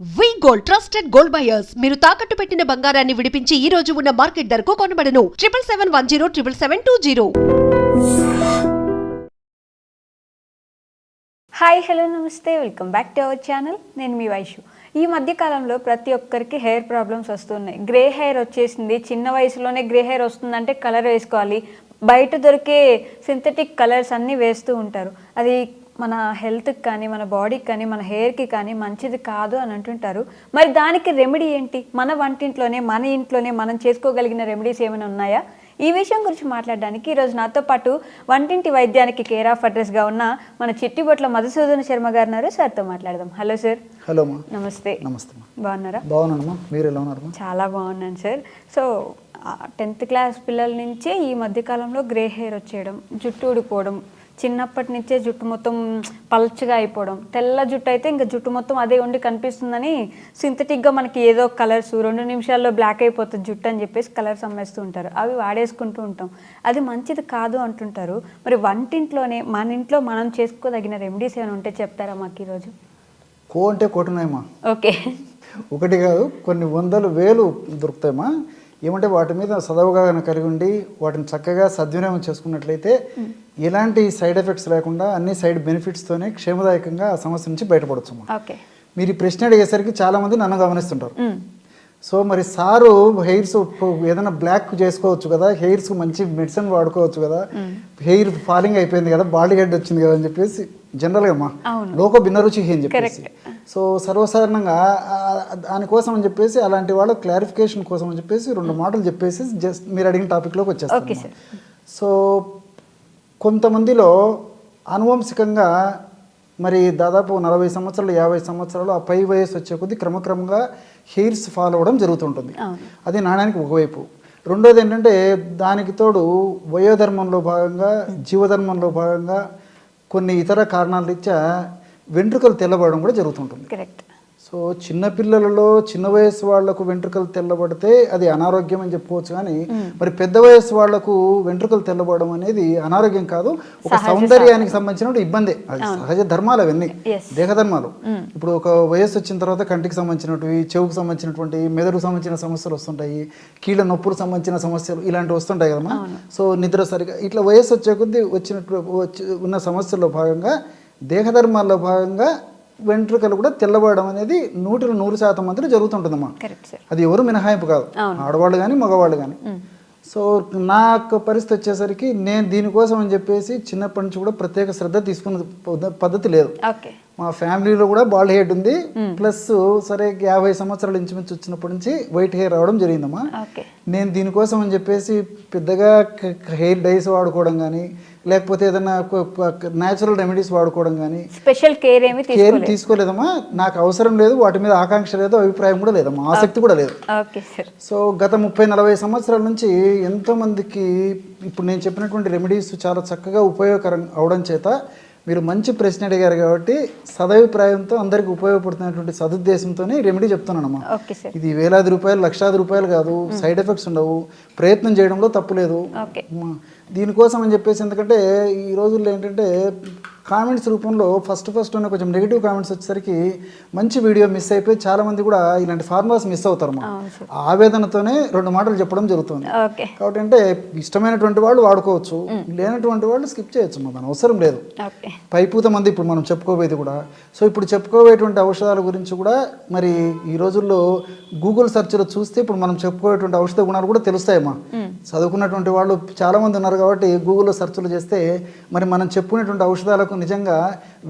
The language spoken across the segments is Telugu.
V gold trusted gold buyers మీరు తాకట్టు పెట్టిన బంగారాన్ని విడిపించి ఈ రోజు ఉన్న మార్కెట్ ధరకు కొనబడను. Triple seven one zero triple seven two zero hi hello నమస్తే. Welcome back to our channel నేను మీ వైషు. ఈ మధ్య కాలంలో ప్రతి ఒక్కరికి హెయిర్ ప్రాబ్లమ్స్ వస్తున్నాయి. గ్రే హెయిర్ వచ్చేసింది. చిన్న వయసులోనే గ్రే హెయిర్ వస్తుందంటే కలర్ వేసుకోవాలి. బయట దొరికే సింథటిక్ కలర్స్ అన్నీ వేస్తూ ఉంటారు. అది మన హెల్త్కి కానీ మన బాడీకి కానీ మన హెయిర్కి కానీ మంచిది కాదు అని అంటుంటారు. మరి దానికి రెమెడీ ఏంటి? మన వంటింట్లోనే మన ఇంట్లోనే మనం చేసుకోగలిగిన రెమెడీస్ ఏమైనా ఉన్నాయా? ఈ విషయం గురించి మాట్లాడడానికి ఈరోజు నాతో పాటు వంటింటి వైద్యానికి కేర్ ఆఫ్ అడ్రస్గా ఉన్న మన చిట్టిబొట్ల మధుసూదన శర్మ గారు ఉన్నారు. సార్తో మాట్లాడదాం. Hello sir. హలో నమస్తే. నమస్తే బాగున్నారా? బాగున్నానమ్మా. మీరు ఎలా ఉన్నారమ్మా? చాలా బాగున్నాను సార్. సో టెన్త్ క్లాస్ పిల్లల నుంచే ఈ మధ్యకాలంలో గ్రే హెయిర్ వచ్చేయడం జుట్టు ఊడిపోవడం చిన్నప్పటి నుంచే జుట్టు మొత్తం పల్చగా అయిపోవడం. తెల్ల జుట్టు అయితే ఇంకా జుట్టు మొత్తం అదే ఉండి కనిపిస్తుందని సింథటిక్గా మనకి ఏదో కలర్స్ రెండు నిమిషాల్లో బ్లాక్ అయిపోతుంది జుట్టు అని చెప్పేసి కలర్స్ అమ్మేస్తూ ఉంటారు. అవి వాడేసుకుంటూ ఉంటాం. అది మంచిది కాదు అంటుంటారు. మరి వంటింట్లోనే మన ఇంట్లో మనం చేసుకోదగిన రెమెడీస్ ఏమైనా ఉంటే చెప్తారా మాకు ఈరోజు? కో అంటే కోటున్నాయమ్మా ఓకే. ఒకటి కాదు కొన్ని వందలు వేలు దొరుకుతాయమ్మా. ఏమంటే వాటి మీద సదవుగా కలిగి ఉండి వాటిని చక్కగా సద్వినియోగం చేసుకున్నట్లయితే ఎలాంటి సైడ్ ఎఫెక్ట్స్ లేకుండా అన్ని సైడ్ బెనిఫిట్స్తోనే క్షేమదాయకంగా ఆ సమస్య నుంచి బయటపడొచ్చమ్మా ఓకే. మీరు ఈ ప్రశ్న అడిగేసరికి చాలామంది నన్ను గమనిస్తుంటారు. సో మరి సారు హెయిర్స్ ఏదైనా బ్లాక్ చేసుకోవచ్చు కదా హెయిర్స్ మంచి మెడిసిన్ వాడుకోవచ్చు కదా హెయిర్ ఫాలింగ్ అయిపోయింది కదా బాడీ హెడ్ వచ్చింది కదా అని చెప్పేసి జనరల్గా అమ్మా లోక భిన్న రుచి అని చెప్పేసి. సో సర్వసాధారణంగా దానికోసం అని చెప్పేసి అలాంటి వాళ్ళ క్లారిఫికేషన్ కోసం అని చెప్పేసి రెండు మాటలు చెప్పేసి జస్ట్ మీరు అడిగిన టాపిక్లోకి sir. సో కొంతమందిలో అనువంశికంగా మరి దాదాపు నలభై సంవత్సరాలు యాభై సంవత్సరాలు ఆ పై వయసు వచ్చే కొద్దీ క్రమక్రమంగా హెయిర్స్ ఫాల్ అవ్వడం జరుగుతుంటుంది. అది నాణ్యానికి ఒకవైపు. రెండోది ఏంటంటే దానికి తోడు వయోధర్మంలో భాగంగా జీవధర్మంలో భాగంగా కొన్ని ఇతర కారణాల రీత్యా వెంట్రుకలు తెల్లబడడం కూడా జరుగుతుంటుంది. కరెక్ట్ సో చిన్నపిల్లలలో చిన్న వయసు వాళ్ళకు వెంట్రుకలు తెల్లబడితే అది అనారోగ్యం అని చెప్పుకోవచ్చు కానీ మరి పెద్ద వయసు వాళ్ళకు వెంట్రుకలు తెల్లబడడం అనేది అనారోగ్యం కాదు ఒక సౌందర్యానికి సంబంధించిన ఇబ్బంది. అది సహజ ధర్మాలు అవన్నీ. దేహధర్మాలు. ఇప్పుడు ఒక వయసు వచ్చిన తర్వాత కంటికి సంబంధించినవి చెవుకు సంబంధించినటువంటి మెదడుకు సంబంధించిన సమస్యలు వస్తుంటాయి కీళ్ళ నొప్పులకు సంబంధించిన సమస్యలు ఇలాంటివి వస్తుంటాయి కదమ్మా. సో నిద్ర సరిగా ఇట్లా వయసు వచ్చే కొద్దీ వచ్చినట్టు వచ్చి ఉన్న సమస్యల్లో భాగంగా దేహధర్మాల్లో భాగంగా వెంట్రుకలు కూడా తెల్లబడడం అనేది నూటిలో నూరు శాతం మందిలో జరుగుతుంటుందమ్మా. అది ఎవరు మినహాయింపు కాదు. ఆడవాళ్ళు కానీ మగవాళ్ళు కానీ సో నా యొక్క పరిస్థితి వచ్చేసరికి నేను దీనికోసం అని చెప్పేసి చిన్నప్పటి నుంచి కూడా ప్రత్యేక శ్రద్ధ తీసుకున్న పద్ధ- పద్ధతి లేదు. మా ఫ్యామిలీలో కూడా బాల్డ్ హెడ్ ఉంది. ప్లస్ సరే యాభై సంవత్సరాల ఇంచుమించి వచ్చినప్పటి నుంచి వైట్ హెయిర్ రావడం జరిగిందమ్మా. నేను దీనికోసం అని చెప్పేసి పెద్దగా హెయిర్ డైస్ వాడుకోవడం కానీ లేకపోతే ఏదైనా న్యాచురల్ రెమెడీస్ వాడుకోవడం కానీ స్పెషల్ కేర్ ఏమి కేర్ తీసుకోలేదు. తీసుకోలేదమ్మా. నాకు అవసరం లేదు వాటి మీద ఆకాంక్ష లేదు అభిప్రాయం కూడా లేదమ్మా. ఆసక్తి కూడా లేదు. సో గత ముప్పై నలభై సంవత్సరాల నుంచి ఎంతోమందికి ఇప్పుడు నేను చెప్పినటువంటి రెమెడీస్ చాలా చక్కగా ఉపయోగకరం అవడం చేత మీరు మంచి ప్రశ్న అడిగారు కాబట్టి సదభిప్రాయంతో అందరికీ ఉపయోగపడుతున్నటువంటి సదుద్దేశంతోనే రెమెడీ చెప్తున్నానమ్మా. ఇది వేలాది రూపాయలు లక్షాది రూపాయలు కాదు సైడ్ ఎఫెక్ట్స్ ఉండవు. ప్రయత్నం చేయడంలో తప్పు లేదు. దీనికోసం అని చెప్పేసి ఎందుకంటే ఈ రోజుల్లో ఏంటంటే కామెంట్స్ రూపంలో ఫస్ట్ ఫస్ట్ ఉన్న కొంచెం నెగిటివ్ కామెంట్స్ వచ్చేసరికి మంచి వీడియో మిస్ అయిపోయి చాలా మంది కూడా ఇలాంటి ఫార్ములాస్ మిస్ అవుతారు మా ఆవేదనతోనే రెండు మాటలు చెప్పడం జరుగుతుంది. కాబట్టి అంటే ఇష్టమైనటువంటి వాళ్ళు వాడుకోవచ్చు లేనటువంటి వాళ్ళు స్కిప్ చేయొచ్చు మా దాని అవసరం లేదు. పైపూత మంది ఇప్పుడు మనం చెప్పుకోబోయేది కూడా. సో ఇప్పుడు చెప్పుకోబోయేటువంటి ఔషధాల గురించి కూడా మరి ఈ రోజుల్లో గూగుల్ సెర్చ్లో చూస్తే ఇప్పుడు మనం చెప్పుకోయేటువంటి ఔషధ గుణాలు కూడా తెలుస్తాయమ్మా. చదువుకున్నటువంటి వాళ్ళు చాలా మంది ఉన్నారు కాబట్టి గూగుల్లో సెర్చ్లు చేస్తే మరి మనం చెప్పుకునేటువంటి ఔషధాలకు నిజంగా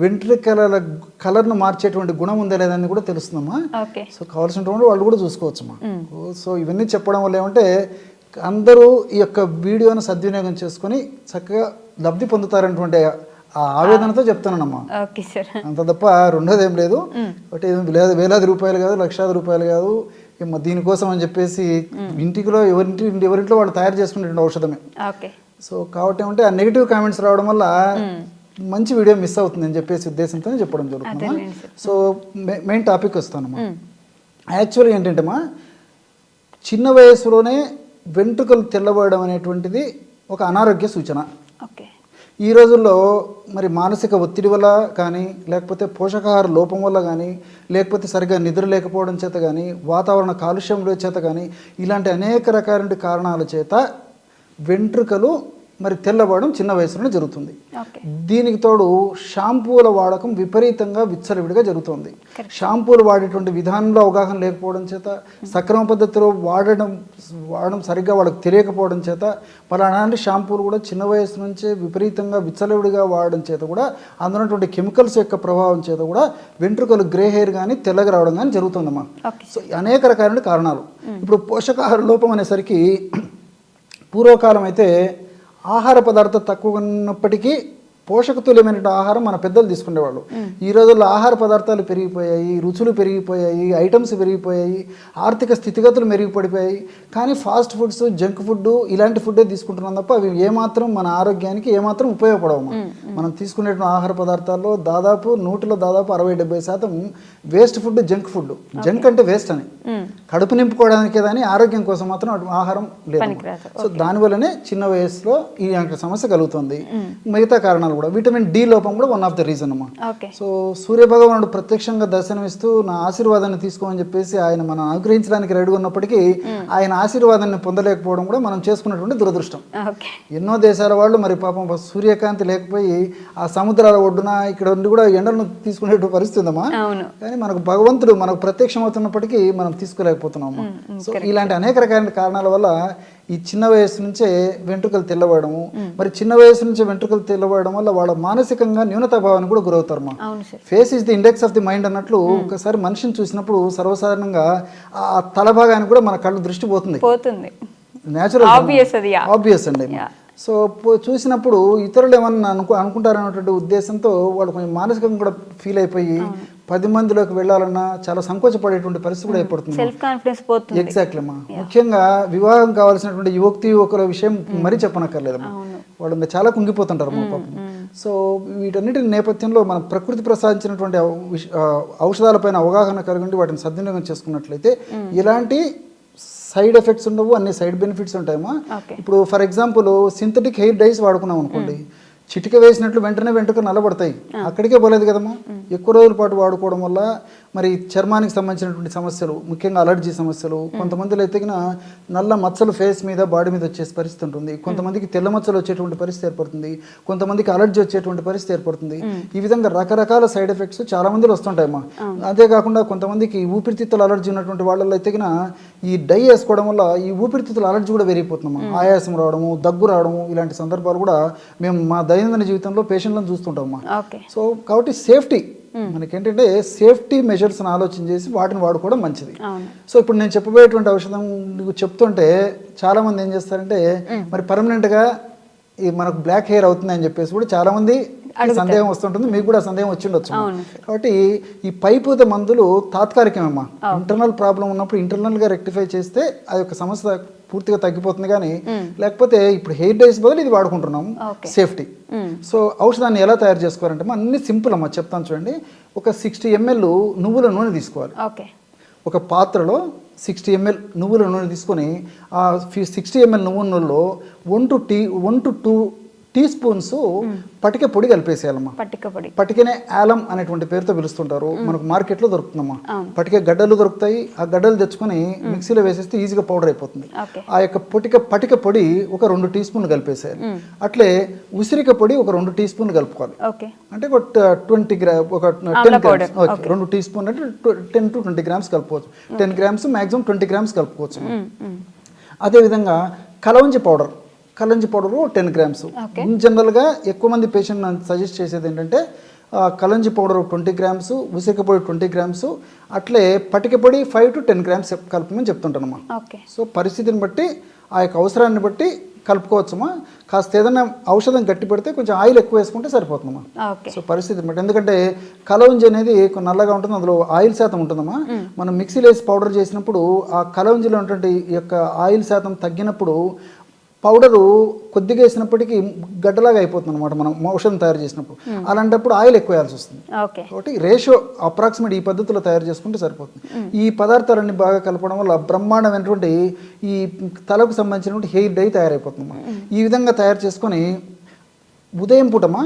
వెంట్రుకల కలర్ను మార్చేటువంటి గుణం ఉందా లేదని కూడా తెలుస్తుందమ్మా. సో కావాల్సినటువంటి వాళ్ళు కూడా చూసుకోవచ్చమ్మా. సో ఇవన్నీ చెప్పడం వల్ల ఏమంటే అందరూ ఈ యొక్క వీడియోను సద్వినియోగం చేసుకొని చక్కగా లబ్ధి పొందుతారనేటువంటి ఆ ఆవేదనతో చెప్తున్నానమ్మా. అంత తప్ప రెండోది ఏం లేదు ఒకటి వేలాది రూపాయలు కాదు లక్షాది రూపాయలు కాదు. దీనికోసం అని చెప్పేసి ఇంటిలో ఎవరింటి ఎవరింట్లో వాళ్ళు తయారు చేసుకునేటువంటి ఔషధమే. సో కాబట్టి ఏమంటే ఆ నెగిటివ్ కామెంట్స్ రావడం వల్ల మంచి వీడియో మిస్ అవుతుంది అని చెప్పేసి ఉద్దేశంతో చెప్పడం జరుగుతుంది. సో మెయిన్ టాపిక్ వస్తానమ్మా. యాక్చువల్గా ఏంటంటేమా చిన్న వయసులోనే వెంట్రుకలు తెల్లబోయడం అనేటువంటిది ఒక అనారోగ్య సూచన. ఓకే. ఈ రోజుల్లో మరి మానసిక ఒత్తిడి వల్ల కానీ లేకపోతే పోషకాహార లోపం వల్ల కానీ లేకపోతే సరిగ్గా నిద్ర లేకపోవడం చేత కానీ వాతావరణ కాలుష్యం చేత కానీ ఇలాంటి అనేక రకాల కారణాల చేత వెంట్రుకలు మరి తెల్లబడడం చిన్న వయసులోనే జరుగుతుంది. దీనికి తోడు షాంపూల వాడకం విపరీతంగా విచ్చలవిడిగా జరుగుతుంది. షాంపూలు వాడేటువంటి విధానంలో అవగాహన లేకపోవడం చేత సక్రమ పద్ధతిలో వాడడం వాడడం సరిగ్గా వాళ్ళకి తెలియకపోవడం చేత అలాంటి షాంపూలు కూడా చిన్న వయసు నుంచే విపరీతంగా విచ్చలవిడిగా వాడడం చేత కూడా అందులో ఉన్నటువంటి కెమికల్స్ యొక్క ప్రభావం చేత కూడా వెంట్రుకలు గ్రే హెయిర్ కానీ తెల్లగా రావడం కానీ జరుగుతుందమ్మా. సో అనేక రకాలైన కారణాలు. ఇప్పుడు పోషకాహార లోపం అనేసరికి పూర్వకాలం అయితే ఆహార పదార్థం తక్కువ ఉన్నప్పటికీ పోషకతుల్యమైన ఆహారం మన పెద్దలు తీసుకునేవాళ్ళు. ఈ రోజుల్లో ఆహార పదార్థాలు పెరిగిపోయాయి రుచులు పెరిగిపోయాయి ఐటమ్స్ పెరిగిపోయాయి ఆర్థిక స్థితిగతులు మెరుగుపడిపోయాయి. కానీ ఫాస్ట్ ఫుడ్స్ జంక్ ఫుడ్ ఇలాంటి ఫుడ్డే తీసుకుంటున్నాం తప్ప అవి ఏమాత్రం మన ఆరోగ్యానికి ఏమాత్రం ఉపయోగపడవు. మనం తీసుకునే ఆహార పదార్థాల్లో దాదాపు నూటిలో దాదాపు అరవై డెబ్బై శాతం waste food junk food. Junk అంటే వేస్ట్ అని. కడుపు నింపుకోవడానికే కానీ ఆరోగ్యం కోసం మాత్రం ఆహారం లేదు. సో దానివల్లనే చిన్న వయసులో ఈ యొక్క సమస్య కలుగుతుంది. మిగతా కారణాలు కూడా. విటమిన్ డి లోపం కూడా వన్ ఆఫ్ ద రీజన్ అమ్మా. సో సూర్యభగవానుడు ప్రత్యక్షంగా దర్శనమిస్తూ నా ఆశీర్వాదాన్ని తీసుకోమని చెప్పేసి ఆయన మనం అనుగ్రహించడానికి రెడీ ఉన్నప్పటికీ ఆయన ఆశీర్వాదాన్ని పొందలేకపోవడం కూడా మనం చేసుకున్నటువంటి దురదృష్టం. ఎన్నో దేశాల వాళ్ళు మరి పాపం సూర్యకాంతి లేకపోయి ఆ సముద్రాల ఒడ్డున ఇక్కడ ఉండి కూడా ఎండలను తీసుకునే పరిస్థితి ఉందమ్మా. అవును. కానీ మనకు భగవంతుడు మనకు ప్రత్యక్షమవుతున్నప్పటికీ మనం తీసుకోలేకపోతున్నాము సో ఇలాంటి అనేక రకాల కారణాల వల్ల ఈ చిన్న వయసు నుంచే వెంట్రుకలు తెల్లబడము మరి చిన్న వయసు నుంచే వెంట్రుకలు తెల్లబడడం వల్ల వాళ్ళ మానసికంగా న్యూనతా భావానికి కూడా గురవుతారు మా face is the index of the mind అన్నట్లు ఒకసారి మనిషిని చూసినప్పుడు సర్వసాధారణంగా ఆ తల భాగానికి కూడా మన కళ్ళు దృష్టి పోతుంది. Natural yeah. ఆబ్వియస్ అండి. సో చూసినప్పుడు ఇతరులు ఏమన్నా అనుకో అనుకుంటారనేటువంటి ఉద్దేశంతో వాళ్ళు కొంచెం మానసికంగా కూడా ఫీల్ అయిపోయి పది మందిలోకి వెళ్ళాలన్నా చాలా సంకోచపడేటువంటి పరిస్థితి కూడా ఏర్పడుతుంది. సెల్ఫ్ కాన్ఫిడెన్స్ పోతుంది. ఎగ్జాక్ట్లీ అమ్మా. ముఖ్యంగా వివాహం కావాల్సినటువంటి యువక్తి యువకుల విషయం మరీ చెప్పనక్కర్లేదమ్మా వాళ్ళు ఇంకా చాలా కుంగిపోతుంటారు మా పాపం. సో వీటన్నిటి నేపథ్యంలో మనం ప్రకృతి ప్రసాదించినటువంటి ఔషధాలపైన అవగాహన కలిగి వాటిని సద్వినియోగం చేసుకున్నట్లయితే ఇలాంటి సైడ్ ఎఫెక్ట్స్ ఉండవు అన్ని సైడ్ బెనిఫిట్స్ ఉంటాయమ్మా. ఇప్పుడు for example synthetic hair dyes వాడుకున్నాం అనుకోండి. చిటిక వేసినట్లు వెంటనే వెంట్రుక నల్లబడతాయి. అక్కడికే పోలేదు కదమ్మా. ఎక్కువ రోజుల పాటు వాడుకోవడం వల్ల మరి చర్మానికి సంబంధించినటువంటి సమస్యలు ముఖ్యంగా అలర్జీ సమస్యలు కొంతమందిలో అయితే గిన నల్ల మచ్చలు ఫేస్ మీద బాడీ మీద వచ్చే పరిస్థితి ఉంటుంది. కొంతమందికి తెల్ల మచ్చలు వచ్చేటువంటి పరిస్థితి ఏర్పడుతుంది. కొంతమందికి అలర్జీ వచ్చేటువంటి పరిస్థితి ఏర్పడుతుంది. ఈ విధంగా రకరకాల సైడ్ ఎఫెక్ట్స్ చాలా మందిలో వస్తుంటాయమ్మా. అదే కాకుండా కొంతమందికి ఊపిరితిత్తుల అలర్జీ ఉన్నటువంటి వాళ్ళలో అయితే గిన ఈ డై వేసుకోవడం వల్ల ఈ ఊపిరితిత్తుల అలర్జీ కూడా పెరిగిపోతుందమ్మా. ఆయాసం రావడము దగ్గు రావడము ఇలాంటి సందర్భాలు కూడా మేము మా దైనందిన జీవితంలో పేషెంట్లను ఓకే. సో కాబట్టి సేఫ్టీ మనకేంటంటే సేఫ్టీ మెజర్స్ ఆలోచన చేసి వాటిని వాడుకోవడం మంచిది. సో ఇప్పుడు నేను చెప్పబోయేటువంటి ఔషధం నీకు చెప్తుంటే చాలా మంది ఏం చేస్తారంటే మరి పర్మనెంట్గా ఈ మనకు బ్లాక్ హెయిర్ అవుతుంది అని చెప్పేసి కూడా చాలా మంది సందేహం వస్తుంటుంది. మీకు కూడా సందేహం వచ్చి ఉండొచ్చు అవును. కాబట్టి ఈ పైపూత మందులు తాత్కాలికమేమ్మా. ఇంటర్నల్ ప్రాబ్లం ఉన్నప్పుడు ఇంటర్నల్గా రెక్టిఫై చేస్తే ఆ యొక్క సమస్య పూర్తిగా తగ్గిపోతుంది కానీ లేకపోతే ఇప్పుడు హెయిర్ డైస్ బదులు ఇది వాడుకుంటున్నాము Okay. సేఫ్టీ. సో ఔషధాన్ని ఎలా తయారు చేసుకోవాలంటే మా అన్ని సింపుల్ అమ్మా చెప్తాను చూడండి. ఒక సిక్స్టీ ఎంఎల్ నువ్వుల నూనె తీసుకోవాలి. ఒక పాత్రలో సిక్స్టీ ఎంఎల్ నువ్వుల నూనె తీసుకొని ఆ సిక్స్టీ ఎంఎల్ నువ్వుల నూనెలో one to tea one to two teaspoons పటిక పొడి కలిపేసేయాలమ్మా. పట్టిక పొడి. పటికనే ఆలం అనేటువంటి పేరుతో పిలుస్తుంటారు. మనకు మార్కెట్లో దొరుకుతుందమ్మా. పటిక గడ్డలు దొరుకుతాయి. ఆ గడ్డలు తెచ్చుకొని మిక్సీలో వేసేస్తే ఈజీగా పౌడర్ అయిపోతుంది. ఆ యొక్క పొటిక పటిక పొడి ఒక రెండు టీ స్పూన్లు కలిపేసేయాలి. అట్లే ఉసిరిక పొడి ఒక రెండు టీ స్పూన్లు కలుపుకోవాలి. అంటే ఒక ట్వంటీ గ్రా ఒక టెన్ గ్రామ్స్. రెండు టీ స్పూన్ అంటే టెన్ టు ట్వంటీ గ్రామ్స్ కలుపుకోవచ్చు. Ten grams maximum twenty grams కలుపుకోవచ్చు. అదేవిధంగా kalonji powder. Kalonji powder ten grams. In జనరల్గా ఎక్కువ మంది పేషెంట్ సజెస్ట్ చేసేది ఏంటంటే కలంజి పౌడర్ ట్వంటీ గ్రామ్స్ ఉసిరిక పొడి ట్వంటీ గ్రామ్స్ అట్లే పటిక పొడి ఫైవ్ టు టెన్ గ్రామ్స్ కలపమని చెప్తుంటానమ్మా. సో పరిస్థితిని బట్టి ఆ యొక్క అవసరాన్ని బట్టి కలుపుకోవచ్చమ్మా. కాస్త ఏదైనా ఔషధం గట్టి పెడితే కొంచెం ఆయిల్ ఎక్కువ వేసుకుంటే సరిపోతుందమ్మా. సో పరిస్థితిని బట్టి. ఎందుకంటే కలవంజి అనేది నల్లగా ఉంటుంది అందులో ఆయిల్ శాతం ఉంటుందమ్మా. మనం మిక్సీలో వేసి పౌడర్ చేసినప్పుడు ఆ కలవంజిలో ఉన్నటువంటి యొక్క ఆయిల్ శాతం తగ్గినప్పుడు పౌడరు కొద్దిగా వేసినప్పటికీ గడ్డలాగా అయిపోతుంది అనమాట మనం ఔషధం తయారు చేసినప్పుడు. అలాంటప్పుడు ఆయిల్ ఎక్కువ వేయాల్సి వస్తుంది కాబట్టి రేషియో అప్రాక్సిమేట్ ఈ పద్ధతిలో తయారు చేసుకుంటే సరిపోతుంది. ఈ పదార్థాలన్నీ బాగా కలపడం వల్ల బ్రహ్మాండమైనటువంటి ఈ తలకు సంబంధించినటువంటి హెయిర్ డై తయారైపోతుంది ఈ విధంగా తయారు చేసుకొని ఉదయం పూటమా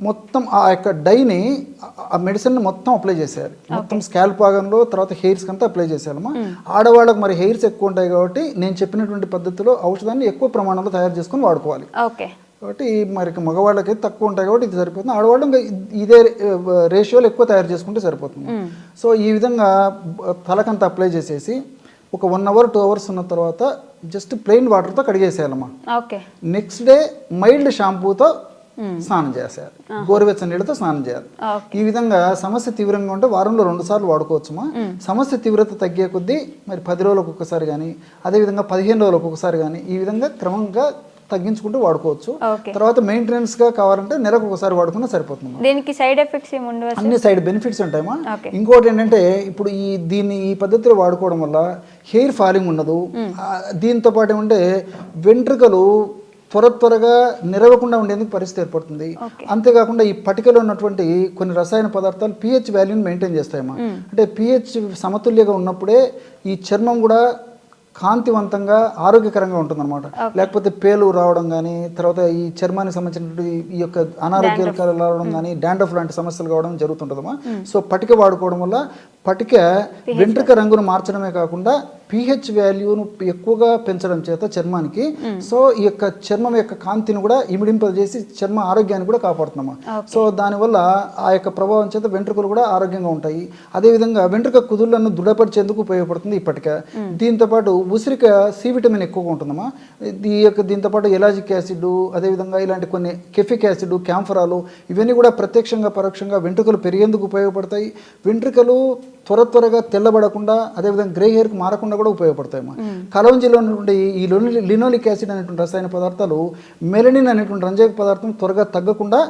మొత్తం ఆ యొక్క డైని ఆ- మెడిసిన్ మొత్తం అప్లై చేసేయాలి. మొత్తం స్కాల్ప్ భాగంలో తర్వాత హెయిర్స్ అంతా అప్లై చేసేయాలమ్మా. ఆడవాళ్ళకి మరి హెయిర్స్ ఎక్కువ ఉంటాయి కాబట్టి నేను చెప్పినటువంటి పద్ధతిలో ఔషధాన్ని ఎక్కువ ప్రమాణంలో తయారు చేసుకొని వాడుకోవాలి. ఓకే. కాబట్టి మరి మగవాళ్ళకి తక్కువ ఉంటాయి కాబట్టి ఇది సరిపోతుంది. ఆడవాళ్ళు ఇంకా ఇదే రేషియోలో ఎక్కువ తయారు చేసుకుంటే సరిపోతుంది. సో ఈ విధంగా తలకంతా అప్లై చేసేసి ఒక వన్ అవర్ టూ అవర్స్ ఉన్న తర్వాత జస్ట్ ప్లెయిన్ వాటర్తో కడిగేసేయాలమ్మా. ఓకే. నెక్స్ట్ డే మైల్డ్ షాంపూతో స్నానం చేసేయాలి. గోరువెచ్చని నీళ్ళతో స్నానం చేయాలి. ఈ విధంగా సమస్య తీవ్రంగా ఉంటే వారంలో రెండు సార్లు వాడుకోవచ్చుమా? సమస్య తీవ్రత తగ్గే కొద్దీ మరి పది రోజులకు ఒక్కసారి కానీ అదేవిధంగా పదిహేను రోజులకు ఒకసారి కానీ ఈ విధంగా క్రమంగా తగ్గించుకుంటూ వాడుకోవచ్చు. తర్వాత మెయింటెనెన్స్గా కావాలంటే నెలకు ఒకసారి వాడుకున్నా సరిపోతుంది దీనికి సైడ్ ఎఫెక్ట్స్ అన్ని సైడ్ బెనిఫిట్స్ ఉంటాయమ్మా. ఇంకోటి ఏంటంటే ఇప్పుడు ఈ దీన్ని ఈ పద్ధతిలో వాడుకోవడం వల్ల హెయిర్ ఫాలింగ్ ఉండదు. ఆ, దీంతో పాటు ఏమంటే వెంట్రుకలు త్వర త్వరగా నిలవకుండా ఉండేందుకు పరిస్థితి ఏర్పడుతుంది. అంతేకాకుండా ఈ పటికలో ఉన్నటువంటి కొన్ని రసాయన పదార్థాలు పిహెచ్ వాల్యూని మెయింటైన్ చేస్తాయమ్మా. అంటే పిహెచ్ సమతుల్యంగా ఉన్నప్పుడే ఈ చర్మం కూడా కాంతివంతంగా ఆరోగ్యకరంగా ఉంటుందన్నమాట. లేకపోతే పేలు రావడం కానీ తర్వాత ఈ చర్మానికి సంబంధించినటువంటి ఈ యొక్క అనారోగ్యాలు రావడం కానీ డాండ్రఫ్ లాంటి సమస్యలు కావడం జరుగుతుంటుందమ్మా. సో పటిక వాడుకోవడం వల్ల పటిక వెంట్రుక రంగును మార్చడమే కాకుండా పిహెచ్ వాల్యూను ఎక్కువగా పెంచడం చేత చర్మానికి సో ఈ యొక్క చర్మం యొక్క కాంతిని కూడా ఇమిడింపజేసి చర్మ ఆరోగ్యాన్ని కూడా కాపాడుతున్నామా? సో దానివల్ల ఆ యొక్క ప్రభావం చేత వెంట్రుకలు కూడా ఆరోగ్యంగా ఉంటాయి. అదేవిధంగా వెంట్రుక కుదుళ్ళను దృఢపరిచేందుకు ఉపయోగపడుతుంది ఇప్పటిక. దీంతో పాటు ఉసిరిక సి విటమిన్ ఎక్కువగా ఉంటుందమ్మా. ఈ యొక్క దీంతో పాటు ఎలాజిక్ యాసిడ్ అదేవిధంగా ఇలాంటి కొన్ని కెఫిక్ యాసిడ్ క్యాంఫరాలు ఇవన్నీ కూడా ప్రత్యక్షంగా పరోక్షంగా వెంట్రుకలు పెరిగేందుకు ఉపయోగపడతాయి. వెంట్రుకలు త్వర త్వరగా తెల్లబడకుండా అదేవిధంగా గ్రే హెయిర్కి మారకుండా కూడా ఉపయోగపడతాయమ్మా కలవంజిలో ఉన్నటువంటి ఈ లినోలిక్ యాసిడ్ అనేటువంటి రసాయన పదార్థాలు మెలనిన్ అనేటువంటి రంజక పదార్థం త్వరగా తగ్గకుండా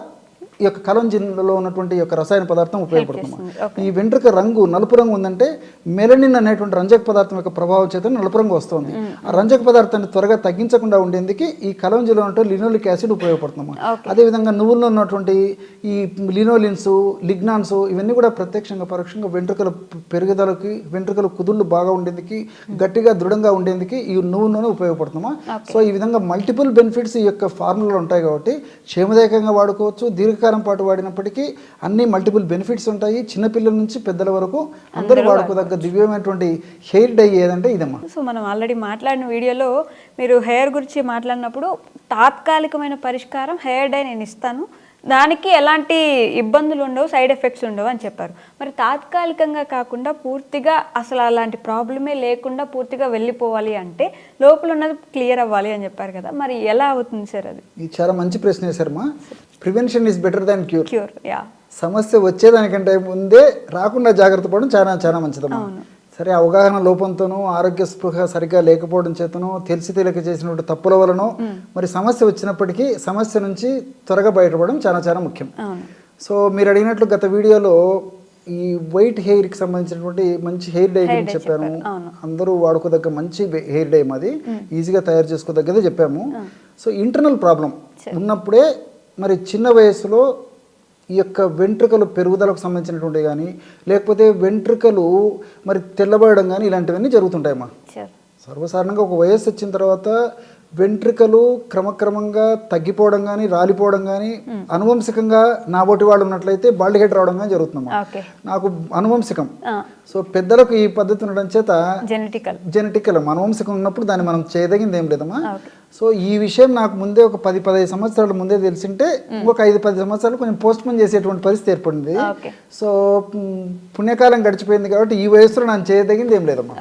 ఈ యొక్క కలంజిన్లో ఉన్నటువంటి యొక్క రసాయన పదార్థం ఉపయోగపడుతుంది ఈ వెంట్రుక రంగు నలుపు రంగు ఉందంటే మెలనిన్ అనేటువంటి రంజక పదార్థం యొక్క ప్రభావం చేత నలుపు రంగు వస్తుంది. ఆ రంజక పదార్థాన్ని త్వరగా తగ్గించకుండా ఉండేందుకు ఈ కలంజిలో ఉంటే లినోలిక్ యాసిడ్ ఉపయోగపడుతుంది అదేవిధంగా నువ్వుల్లో ఉన్నటువంటి ఈ లినోలిన్స్ లిగ్నాన్స్ ఇవన్నీ కూడా ప్రత్యక్షంగా పరోక్షంగా వెంట్రుకల పెరుగుదలకి వెంట్రుకల కుదుళ్ళు బాగా ఉండేందుకు గట్టిగా దృఢంగా ఉండేందుకు ఈ నువ్వు నూనె ఉపయోగపడుతుందమ్మా సో ఈ విధంగా మల్టిపుల్ బెనిఫిట్స్ ఈ యొక్క ఫార్ములాలో ఉంటాయి కాబట్టి క్షేమదాయకంగా వాడుకోవచ్చు దీర్ఘకాలం పాటు వాడినప్పటికీ అన్ని మల్టిపుల్ బెనిఫిట్స్ ఉంటాయి. చిన్నపిల్లల నుంచి పెద్దల వరకు అందరూ వాడుకోదగ్గ దివ్యమైనటువంటి హెయిర్ డై ఏదంటే ఇదమ్మా. సో మనం ఆల్రెడీ మాట్లాడిన వీడియోలో మీరు హెయిర్ గురించి మాట్లాడినప్పుడు తాత్కాలికమైన పరిష్కారం హెయిర్ డై నేను ఇస్తాను. దానికి ఎలాంటి ఇబ్బందులు ఉండవు సైడ్ ఎఫెక్ట్స్ ఉండవు అని చెప్పారు. మరి తాత్కాలికంగా కాకుండా పూర్తిగా అసలు అలాంటి ప్రాబ్లమే లేకుండా పూర్తిగా వెళ్ళిపోవాలి అంటే లోపల ఉన్నది క్లియర్ అవ్వాలి అని చెప్పారు కదా. మరి ఎలా అవుతుంది సార్ అది? ఇది చాలా మంచి ప్రశ్న వేశారమ్మా prevention is better than cure. Cure yeah. సమస్య వచ్చేదానికంటే ముందే రాకుండా జాగ్రత్త పడడం చాలా చాలా మంచిదమ్మా. సరే అవగాహన లోపంతోనూ ఆరోగ్య స్పృహ సరిగ్గా లేకపోవడం చేతనో తెలిసి తెలియక చేసినటువంటి తప్పుల వలనో మరి సమస్య వచ్చినప్పటికీ సమస్య నుంచి త్వరగా బయటపడడం చాలా చాలా ముఖ్యం. సో మీరు అడిగినట్లు గత వీడియోలో ఈ వైట్ హెయిర్కి సంబంధించినటువంటి మంచి హెయిర్ డై గురించి చెప్పాను. అందరూ వాడుకోదగ్గ మంచి హెయిర్ డై మాది. ఈజీగా తయారు చేసుకోదగ్గదే చెప్పాము. సో ఇంటర్నల్ ప్రాబ్లం ఉన్నప్పుడే మరి చిన్న వయసులో ఈ యొక్క వెంట్రుకలు పెరుగుదలకు సంబంధించినటువంటి కానీ లేకపోతే వెంట్రుకలు మరి తెల్లబడడం కానీ ఇలాంటివన్నీ జరుగుతుంటాయమ్మా? సార్ సర్వసాధారణంగా ఒక వయస్సు వచ్చిన తర్వాత వెంట్రుకలు క్రమక్రమంగా తగ్గిపోవడం కానీ రాలిపోవడం కానీ అనువంశికంగా నా బోటి వాళ్ళు ఉన్నట్లయితే బాల్డ్ హెడ్ రావడం కానీ జరుగుతుందమ్మా. నాకు అనువంశికం. సో పెద్దలకు ఈ పద్ధతి ఉండడం చేత జెనెటికల్. జెనెటికల్ అనువంశికం ఉన్నప్పుడు దాన్ని మనం చేయదగింది ఏం లేదమ్మా సో ఈ విషయం నాకు ముందే ఒక పది పదహైదు సంవత్సరాల ముందే తెలిసింటే ఇంకొక ఐదు పది సంవత్సరాలు కొంచెం పోస్ట్ పోన్ చేసేటువంటి పరిస్థితి ఏర్పడింది. సో పుణ్యకాలం గడిచిపోయింది కాబట్టి ఈ వయసులో నేను చేయదగింది ఏం లేదమ్మా.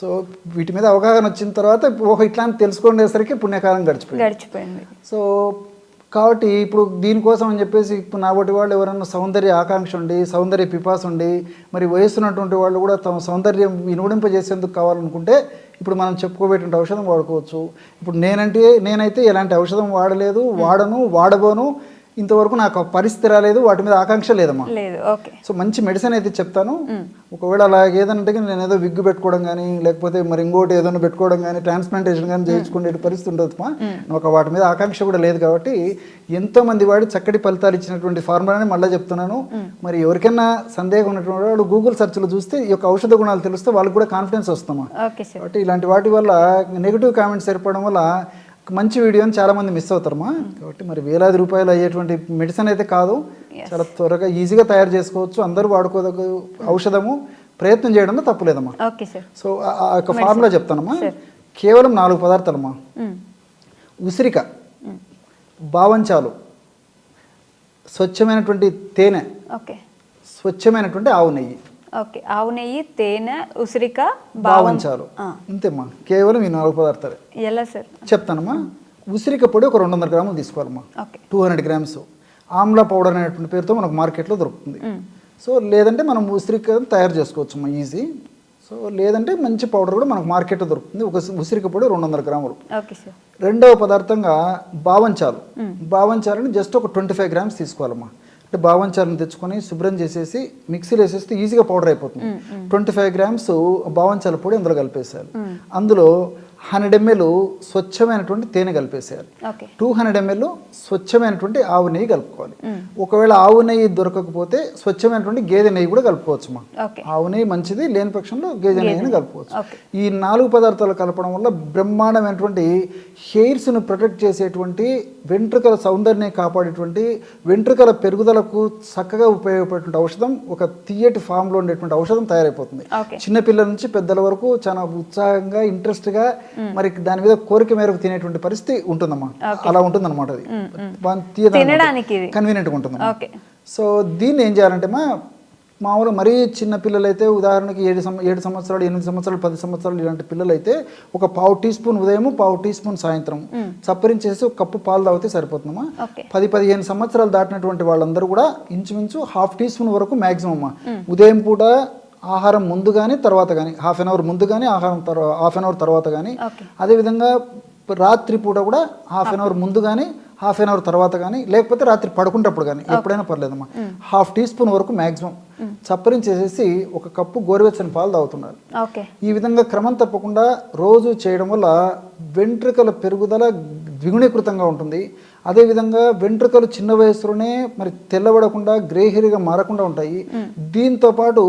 సో వీటి మీద అవగాహన వచ్చిన తర్వాత ఓహో ఇట్లా తెలుసుకునేసరికి పుణ్యకాలం గడిచిపోయింది. గడిచిపోయింది. సో కాబట్టి ఇప్పుడు దీనికోసం అని చెప్పేసి ఇప్పుడు నాబట్టి వాళ్ళు ఎవరైనా సౌందర్య ఆకాంక్ష ఉండి సౌందర్య పిపాస ఉండి మరి వయసున్నటువంటి వాళ్ళు కూడా తమ సౌందర్యం వినుడింపజేసేందుకు కావాలనుకుంటే ఇప్పుడు మనం చెప్పుకోబెట్టిన ఔషధం వాడుకోవచ్చు. ఇప్పుడు నేనంటే నేనైతే ఎలాంటి ఔషధం వాడలేదు వాడను వాడబోను ఇంతవరకు నాకు పరిస్థితి రాలేదు వాటి మీద ఆకాంక్ష లేదమ్మా. లేదు ఓకే. సో మంచి మెడిసిన్ అయితే చెప్తాను. ఒకవేళ అలా ఏదంటే నేను ఏదో విగ్గు పెట్టుకోవడం కానీ లేకపోతే మరి ఇంకోటి ఏదైనా పెట్టుకోవడం కానీ ట్రాన్స్ప్లాంటేషన్ కానీ చేయించుకునే పరిస్థితి ఉండదు మా. ఒక వాటి మీద ఆకాంక్ష కూడా లేదు కాబట్టి ఎంతో మంది వాడి చక్కటి ఫలితాలు ఇచ్చినటువంటి ఫార్ములాని మళ్ళీ చెప్తున్నాను. మరి ఎవరికైనా సందేహం ఉన్నటువంటి వాడు గూగుల్ సెర్చ్లో చూస్తే ఈ యొక్క ఔషధ గుణాలు తెలిస్తే వాళ్ళకి కూడా కాన్ఫిడెన్స్ వస్తామా కాబట్టి ఇలాంటి వాటి వల్ల నెగిటివ్ కామెంట్స్ ఏర్పడడం వల్ల మంచి వీడియోని చాలా మంది మిస్ అవుతారమ్మా. కాబట్టి మరి వేలాది రూపాయలు అయ్యేటువంటి మెడిసిన్ అయితే కాదు. చాలా త్వరగా ఈజీగా తయారు చేసుకోవచ్చు. అందరూ వాడుకోదగ్గ ఔషధము ప్రయత్నం చేయడంలో తప్పులేదమ్మా. ఓకే సార్ సో ఆ- యొక్క ఫార్ములా చెప్తానమ్మా. కేవలం నాలుగు పదార్థాలమ్మా. ఉసిరిక బావంచాలు స్వచ్ఛమైనటువంటి తేనె స్వచ్ఛమైనటువంటి ఆవు నెయ్యి. ఓకే. ఆవు నెయ్యి తేనె ఉసిరిక బావం బావంచాలు ఆ. అంతేమ్మా కేవలం ఈ నాలుగు పదార్థాలే. ఎలా సార్? చెప్తానమ్మా. ఉసిరిక పొడి ఒక రెండు వందల గ్రాములు తీసుకోవాలమ్మా. Okay. Two hundred grams. Amla powder అనేటువంటి పేరుతో మనకు మార్కెట్లో దొరుకుతుంది. సో లేదంటే మనం ఉసిరిక తయారు చేసుకోవచ్చు అమ్మా ఈజీ. సో లేదంటే మంచి పౌడర్ కూడా మనకు మార్కెట్లో దొరుకుతుంది. ఒక ఉసిరిక పొడి రెండు వందల గ్రాములు. Okay sir. రెండవ పదార్థంగా బావంచాలు బావంచాలని జస్ట్ ఒక ట్వంటీ ఫైవ్ గ్రామ్స్ తీసుకోవాలమ్మా. అంటే బావంచాలను తెచ్చుకొని శుభ్రం చేసేసి మిక్సీలో వేసేస్తే ఈజీగా పౌడర్ అయిపోతుంది. ట్వంటీ ఫైవ్ గ్రామ్స్ బావంచాల పొడి అందులో కలిపేసేయాలి అందులో హండ్రెడ్ ఎంఎల్ స్వచ్ఛమైనటువంటి తేనె కలిపేసేయాలి. టూ హండ్రెడ్ ఎంఎల్ స్వచ్ఛమైనటువంటి ఆవు నెయ్యి కలుపుకోవాలి. ఒకవేళ ఆవు నెయ్యి దొరకకపోతే స్వచ్ఛమైనటువంటి గేదె నెయ్యి కూడా కలుపుకోవచ్చు మా ఆవు నెయ్యి మంచిది లేని పక్షంలో గేదె నెయ్యిని కలుపుకోవచ్చు. ఈ నాలుగు పదార్థాలు కలపడం వల్ల బ్రహ్మాండమైనటువంటి హెయిర్స్ను ప్రొటెక్ట్ చేసేటువంటి వెంట్రుకల సౌందర్యాన్ని కాపాడేటువంటి వెంట్రుకల పెరుగుదలకు చక్కగా ఉపయోగపడేటువంటి ఔషధం ఒక తీయటి ఫామ్లో ఉండేటువంటి ఔషధం తయారైపోతుంది. చిన్నపిల్లల నుంచి పెద్దల వరకు చాలా ఉత్సాహంగా ఇంట్రెస్ట్గా మరి దాని మీద కోరిక మేరకు తినేటువంటి పరిస్థితి ఉంటుందమ్మా. అలా ఉంటుందన్నమాట అది. ఇది. కన్వీనియంట్గా ఉంటుంది సో దీన్ని ఏం చేయాలంటే మా మామూలు మరీ చిన్న పిల్లలు అయితే ఉదాహరణకి ఏడు సం ఏడు సంవత్సరాలు ఎనిమిది సంవత్సరాలు పది సంవత్సరాలు ఇలాంటి పిల్లలు అయితే ఒక పావు టీ స్పూన్ ఉదయం పావు టీ స్పూన్ సాయంత్రం చప్పరించేసి ఒక కప్పు పాలు తాగితే సరిపోతుందమ్మా. పది పదిహేను సంవత్సరాలు దాటినటువంటి వాళ్ళందరూ కూడా ఇంచుమించు హాఫ్ టీ స్పూన్ వరకు మ్యాక్సిమం అమ్మా. ఉదయం పూట ఆహారం ముందు కానీ తర్వాత కానీ హాఫ్ అన్ అవర్ ముందు కానీ ఆహారం తర్వాత హాఫ్ అన్ అవర్ తర్వాత కానీ అదేవిధంగా రాత్రి పూట కూడా హాఫ్ అన్ అవర్ ముందు కానీ హాఫ్ అన్ అవర్ తర్వాత కానీ లేకపోతే రాత్రి పడుకుంటప్పుడు కానీ ఎప్పుడైనా పర్లేదమ్మా. హాఫ్ టీ స్పూన్ వరకు మ్యాక్సిమం చప్పరించేసేసి ఒక కప్పు గోరువెచ్చని పాలు తాగుతున్నారు. ఈ విధంగా క్రమం తప్పకుండా రోజు చేయడం వల్ల వెంట్రుకల పెరుగుదల ద్విగుణీకృతంగా ఉంటుంది. అదేవిధంగా వెంట్రుకలు చిన్న వయసులోనే మరి తెల్లబడకుండా గ్రేహెరిగా మారకుండా ఉంటాయి. దీంతో పాటు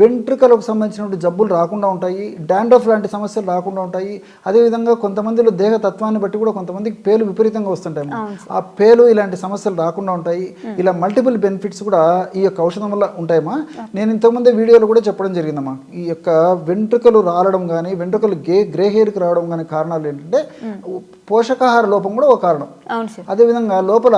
వెంట్రుకలకు సంబంధించినటువంటి జబ్బులు రాకుండా ఉంటాయి డాండ్రఫ్ లాంటి సమస్యలు రాకుండా ఉంటాయి. అదేవిధంగా కొంతమందిలో దేహ తత్వాన్ని బట్టి కూడా కొంతమందికి పేలు విపరీతంగా వస్తుంటాయి. ఆ పేలు ఇలాంటి సమస్యలు రాకుండా ఉంటాయి. ఇలా మల్టిపుల్ బెనిఫిట్స్ కూడా ఈ యొక్క ఔషధం వల్ల ఉంటాయమ్మా. నేను ఇంతకుముందే వీడియోలో కూడా చెప్పడం జరిగిందమ్మా. ఈ యొక్క వెంట్రుకలు రాలడం కానీ వెంట్రుకలు గే గ్రే హెయిర్కి రావడం కానీ కారణాలు ఏంటంటే పోషకాహార లోపం కూడా ఒక కారణం. అదేవిధంగా లోపల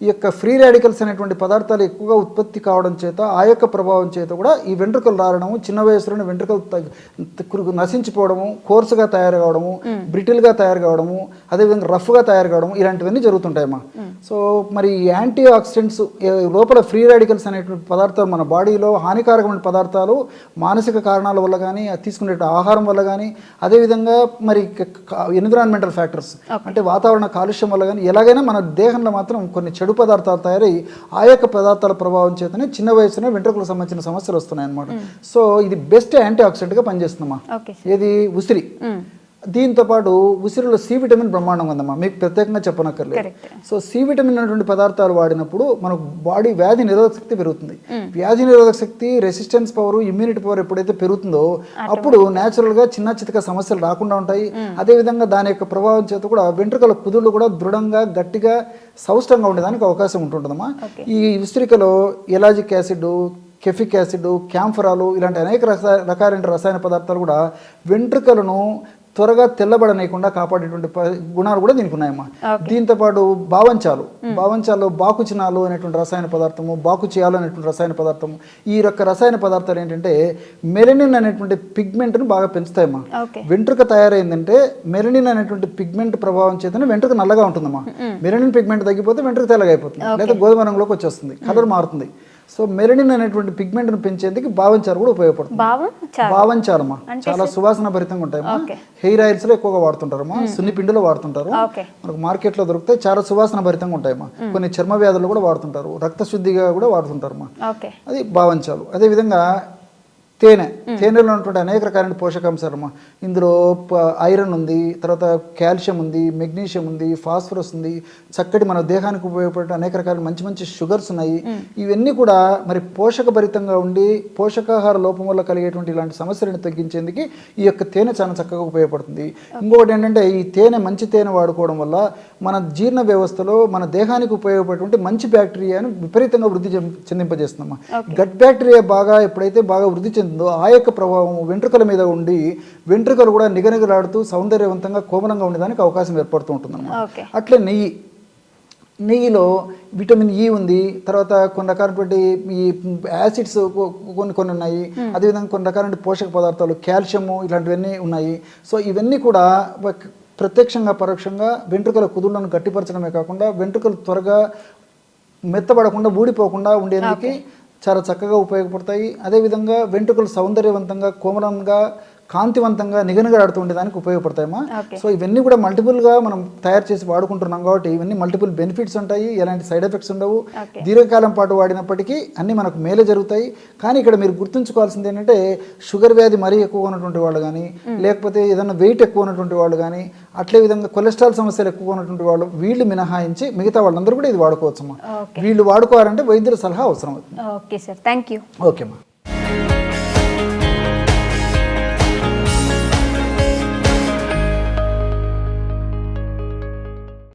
ఈ యొక్క ఫ్రీ రాడికల్స్ అనేటువంటి పదార్థాలు ఎక్కువగా ఉత్పత్తి కావడం చేత ఆ యొక్క ప్రభావం చేత కూడా ఈ వెంట్రుకలు రాలడము చిన్న వయసులోనే వెంట్రుకలు నశించిపోవడము కోర్సుగా తయారు కావడము బ్రిటిల్గా తయారు కావడము అదేవిధంగా రఫ్గా తయారు కావడము ఇలాంటివన్నీ జరుగుతుంటాయమ్మా. సో మరి యాంటీ ఆక్సిడెంట్స్ లోపల ఫ్రీ రాడికల్స్ అనేటువంటి పదార్థాలు మన బాడీలో హానికారకమైన పదార్థాలు మానసిక కారణాల వల్ల కానీ తీసుకునే ఆహారం వల్ల కానీ అదేవిధంగా మరి ఎన్విరాన్మెంటల్ ఫ్యాక్టర్స్. అంటే వాతావరణ కాలుష్యం వల్ల కానీ ఎలాగైనా మన దేహంలో మాత్రం కొన్ని చెడు పదార్థాలు తయారై ఆ యొక్క పదార్థాల ప్రభావం చేతనే చిన్న వయసులో వెంట్రుకలకు సంబంధించిన సమస్యలు వస్తున్నాయి అనమాట సో ఇది బెస్ట్ యాంటీ ఆక్సిడెంట్గా పనిచేస్తుందమ్మా. ఏది? ఉసిరి. దీంతో పాటు ఉసిరిలో సి విటమిన్ బ్రహ్మాండం ఉందమ్మా. మీకు ప్రత్యేకంగా చెప్పనక్కర్లేదు. సో సి విటమిన్ అనేటువంటి పదార్థాలు వాడినప్పుడు మనకు బాడీ వ్యాధి నిరోధక శక్తి పెరుగుతుంది. వ్యాధి నిరోధక శక్తి రెసిస్టెన్స్ పవర్ ఇమ్యూనిటీ పవర్ ఎప్పుడైతే పెరుగుతుందో అప్పుడు గా చిన్న చితక సమస్యలు రాకుండా ఉంటాయి. అదేవిధంగా దాని యొక్క ప్రభావం చేత కూడా వెంట్రుకల కుదుళ్ళు కూడా దృఢంగా గట్టిగా సౌష్టంగా ఉండేదానికి అవకాశం ఉంటుంటుందమ్మా ఈ ఉసిరికలో ఎలాజిక్ యాసిడ్ కెఫిక్ యాసిడ్ క్యాంఫరాలు ఇలాంటి అనేక రసా రకాలైన రసాయన పదార్థాలు కూడా వెంట్రుకలను త్వరగా తెల్లబడనీయకుండా కాపాడేటువంటి గుణాలు కూడా దీనికి ఉన్నాయమ్మా. దీంతో పాటు బావంచాలు. బావంచాలు బాకుచినాలు అనేటువంటి రసాయన పదార్థము బాకుచియాలు అనేటువంటి రసాయన పదార్థము. ఈ యొక్క రసాయన పదార్థాలు ఏంటంటే మెలనిన్ అనేటువంటి పిగ్మెంట్ను బాగా పెంచుతాయమ్మా. వెంట్రుక తయారైందంటే మెలనిన్ అనేటువంటి పిగ్మెంట్ ప్రభావం చేతనే వెంట్రుక నల్లగా ఉంటుందమ్మా. మెలనిన్ పిగ్మెంట్ తగ్గిపోతే వెంట్రుక తెల్లగా అయిపోతుంది. లేదా గోధుమ రంగులోకి వచ్చేస్తుంది. కలర్ మారుతుంది. సో మెలనిన్ అనేటువంటి పిగ్మెంట్ను పెంచేందుకు బావంచారు కూడా ఉపయోగపడుతుంది. భావం చాలా సువాసన భరితంగా ఉంటాయమ్మా. హెయిర్ ఆయిల్స్లో ఎక్కువగా వాడుతుంటారమ్మా. సున్ని పిండిలో వాడుతుంటారు. మనకు మార్కెట్లో దొరికితే చాలా సువాసన భరితంగా ఉంటాయమ్మా. కొన్ని చర్మ వ్యాధులు కూడా వాడుతుంటారు. రక్త శుద్ధిగా కూడా వాడుతుంటారమ్మా. అది భావించాలు అదేవిధంగా తేనె. తేనెలో ఉన్నటువంటి అనేక రకాలైన పోషకాంశాలమ్మా ఇందులో ఐరన్ ఉంది తర్వాత కాల్షియం ఉంది మెగ్నీషియం ఉంది ఫాస్ఫరస్ ఉంది. చక్కటి మన దేహానికి ఉపయోగపడే అనేక రకాల మంచి మంచి షుగర్స్ ఉన్నాయి. ఇవన్నీ కూడా మరి పోషకభరితంగా ఉండి పోషకాహార లోపం వల్ల కలిగేటువంటి ఇలాంటి సమస్యలను తగ్గించేందుకు ఈ యొక్క తేనె చాలా చక్కగా ఉపయోగపడుతుంది. ఇంకొకటి ఏంటంటే ఈ తేనె మంచి తేనె వాడుకోవడం వల్ల మన జీర్ణ వ్యవస్థలో మన దేహానికి ఉపయోగపడేటువంటి మంచి బ్యాక్టీరియాను విపరీతంగా వృద్ధి చెందింపజేస్తుందమ్మా. గట్ బ్యాక్టీరియా బాగా ఎప్పుడైతే బాగా వృద్ధి చెందిందో ఆ యొక్క ప్రభావం వెంట్రుకల మీద ఉండి వెంట్రుకలు కూడా నిగనిగలాడుతూ సౌందర్యవంతంగా కోమలంగా ఉండడానికి అవకాశం ఏర్పడుతూ ఓకే. అట్లే నెయ్యి. నెయ్యిలో విటమిన్ ఈ ఉంది తర్వాత కొన్ని రకాలైనటువంటి ఈ యాసిడ్స్ కొన్ని కొన్ని ఉన్నాయి. అదేవిధంగా కొన్ని రకాలైన పోషక పదార్థాలు కాల్షియము ఇలాంటివన్నీ ఉన్నాయి. సో ఇవన్నీ కూడా ప్రత్యక్షంగా పరోక్షంగా వెంట్రుకల కుదుళ్ళను గట్టిపరచడమే కాకుండా వెంట్రుకలు త్వరగా మెత్తబడకుండా ఊడిపోకుండా ఉండేందుకు చాలా చక్కగా ఉపయోగపడతాయి. అదేవిధంగా వెంట్రుకలు సౌందర్యవంతంగా కోమలంగా కాంతివంతంగా నిగనిగలాడుతూ ఉండేదానికి ఉపయోగపడతాయమ్మా. సో ఇవన్నీ కూడా మల్టిపుల్గా మనం తయారు చేసి వాడుకుంటున్నాం కాబట్టి ఇవన్నీ మల్టిపుల్ బెనిఫిట్స్ ఉంటాయి ఎలాంటి సైడ్ ఎఫెక్ట్స్ ఉండవు. దీర్ఘకాలం పాటు వాడినప్పటికీ అన్నీ మనకు మేలే జరుగుతాయి. కానీ ఇక్కడ మీరు గుర్తుంచుకోవాల్సింది ఏంటంటే షుగర్ వ్యాధి మరీ ఎక్కువ ఉన్నటువంటి వాళ్ళు కానీ లేకపోతే ఏదైనా వెయిట్ ఎక్కువ ఉన్నటువంటి వాళ్ళు కానీ అట్లే విధంగా కొలెస్ట్రాల్ సమస్యలు ఎక్కువ ఉన్నటువంటి వాళ్ళు వీళ్ళు మినహాయించి మిగతా వాళ్ళందరూ కూడా ఇది వాడుకోవచ్చమ్మా. వీళ్ళు వాడుకోవాలంటే వైద్యుల సలహా అవసరం అవుతుంది. Okay sir. Thank you ఓకేమ్మా.